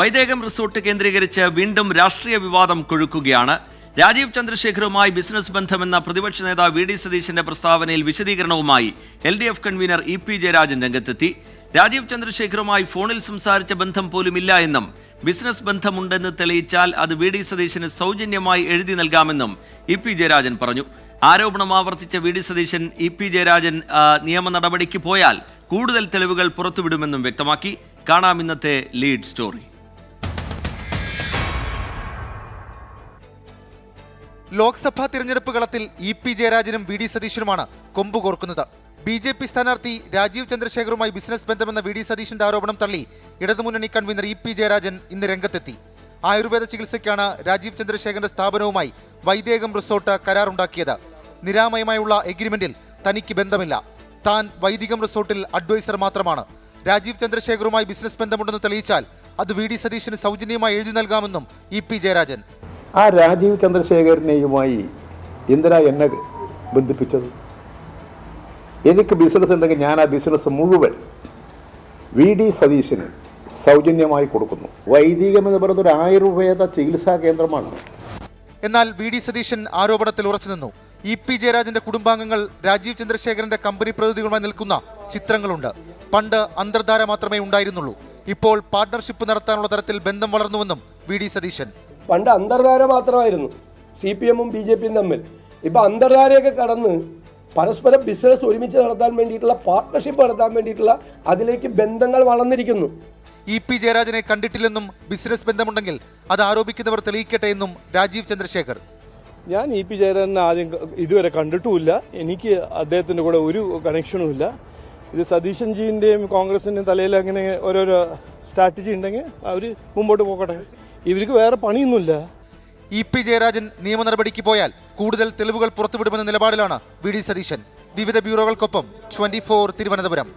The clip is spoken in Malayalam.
വൈദേകം റിസോർട്ട് കേന്ദ്രീകരിച്ച് വീണ്ടും രാഷ്ട്രീയ വിവാദം കൊഴുക്കുകയാണ്. രാജീവ് ചന്ദ്രശേഖറുമായി ബിസിനസ് ബന്ധമെന്ന പ്രതിപക്ഷ നേതാവ് വി ഡി സതീശന്റെ പ്രസ്താവനയിൽ വിശദീകരണവുമായി L D F convener E P Jayarajan രംഗത്തെത്തി. രാജീവ് ചന്ദ്രശേഖറുമായി ഫോണിൽ സംസാരിച്ച ബന്ധം പോലുമില്ല എന്നും ബിസിനസ് ബന്ധമുണ്ടെന്ന് തെളിയിച്ചാൽ അത് വി ഡി സതീശന് സൗജന്യമായി എഴുതി നൽകാമെന്നും ഇ പി ജയരാജൻ പറഞ്ഞു. ആരോപണം ആവർത്തിച്ച V D Satheesan E P Jayarajan നിയമ നടപടിക്ക് പോയാൽ കൂടുതൽ തെളിവുകൾ പുറത്തുവിടുമെന്നും വ്യക്തമാക്കി. കാണാം ഇന്നത്തെ ലീഡ് സ്റ്റോറി. ലോക്സഭാ തിരഞ്ഞെടുപ്പ് കളത്തിൽ ഇ പി ജയരാജനും വി ഡി സതീശനുമാണ് കൊമ്പ് കോർക്കുന്നത്. ബി ജെ പി സ്ഥാനാർത്ഥി രാജീവ് ചന്ദ്രശേഖറുമായി ബിസിനസ് ബന്ധമെന്ന വി ഡി സതീശന്റെ ആരോപണം തള്ളി ഇടതുമുന്നണി കൺവീനർ ഇ പി ജയരാജൻ ഇന്ന് രംഗത്തെത്തി. ആയുർവേദ ചികിത്സയ്ക്കാണ് രാജീവ് ചന്ദ്രശേഖരന്റെ സ്ഥാപനവുമായി വൈദേകം റിസോർട്ട് കരാറുണ്ടാക്കിയത്. നിരാമയമായുള്ള എഗ്രിമെന്റിൽ തനിക്ക് ബന്ധമില്ല. താൻ വൈദികം റിസോർട്ടിൽ അഡ്വൈസർ മാത്രമാണ്. രാജീവ് ചന്ദ്രശേഖറുമായി ബിസിനസ് ബന്ധമുണ്ടെന്ന് തെളിയിച്ചാൽ അത് വി ഡി സതീശന് സൗജന്യമായി എഴുതി നൽകാമെന്നും ഇ പി ജയരാജൻ ആ രാജീവ് ചന്ദ്രശേഖരനെയുമായി എന്തിനാ എന്നെ ബന്ധിപ്പിച്ചത്. എനിക്ക് ബിസിനസ് ഉണ്ടെങ്കിൽ ഞാൻ ആ ബിസിനസ് മുഴുവൻ വി ഡി സതീശന് സൗജന്യമായി കൊടുക്കുന്നു. വൈദികം എന്ന് പറയുന്നത് ഒരു ആയുർവേദ ചികിത്സാ കേന്ദ്രമാണ്. എന്നാൽ വി ഡി സതീശൻ ആരോപണത്തിൽ ഉറച്ചു നിന്നു. ഇ പി ജയരാജന്റെ കുടുംബാംഗങ്ങൾ രാജീവ് ചന്ദ്രശേഖരന്റെ കമ്പനി പ്രതിനിധികളുമായി നിൽക്കുന്ന ചിത്രങ്ങളുണ്ട്. പണ്ട് അന്തർധാര മാത്രമേ ഉണ്ടായിരുന്നുള്ളൂ. ഇപ്പോൾ പാർട്ണർഷിപ്പ് നടത്താനുള്ള തരത്തിൽ ബന്ധം വളർന്നുവെന്നും വി ഡി സതീശൻ പണ്ട് അന്തർധാര മാത്രമായിരുന്നു. സി പി എമ്മും ബി ജെ പിയും തമ്മിൽ. ഇപ്പം അന്തർധാരയൊക്കെ കടന്ന് പരസ്പരം ബിസിനസ് ഒരുമിച്ച് നടത്താൻ വേണ്ടിയിട്ടുള്ള പാർട്ട്ണർഷിപ്പ് നടത്താൻ വേണ്ടിയിട്ടുള്ള അതിലേക്ക് ബന്ധങ്ങൾ വളർന്നിരിക്കുന്നു. ഇ പി ജയരാജനെ കണ്ടിട്ടില്ലെന്നും ബിസിനസ് ബന്ധമുണ്ടെങ്കിൽ അത് ആരോപിക്കുന്നവർ തെളിയിക്കട്ടെ എന്നും രാജീവ് ചന്ദ്രശേഖർ. ഞാൻ ഇ പി ജയരാജനെ ആദ്യം ഇതുവരെ കണ്ടിട്ടുമില്ല. എനിക്ക് അദ്ദേഹത്തിന്റെ കൂടെ ഒരു കണക്ഷനും ഇല്ല. ഇത് സതീശൻ ജിയുടെയും കോൺഗ്രസിന്റെയും തലയിൽ അങ്ങനെ ഓരോരോ സ്ട്രാറ്റജി ഉണ്ടെങ്കിൽ അവർ മുമ്പോട്ട് പോകട്ടെ. ഇവർക്ക് വേറെ പണിയൊന്നുമില്ല. ഇ പി ജയരാജൻ നിയമ നടപടിക്ക് പോയാൽ കൂടുതൽ തെളിവുകൾ പുറത്തുവിടുമെന്ന നിലപാടിലാണ് വി ഡി സതീശൻ. വിവിധ ബ്യൂറോകൾക്കൊപ്പം ട്വന്റി ഫോർ തിരുവനന്തപുരം.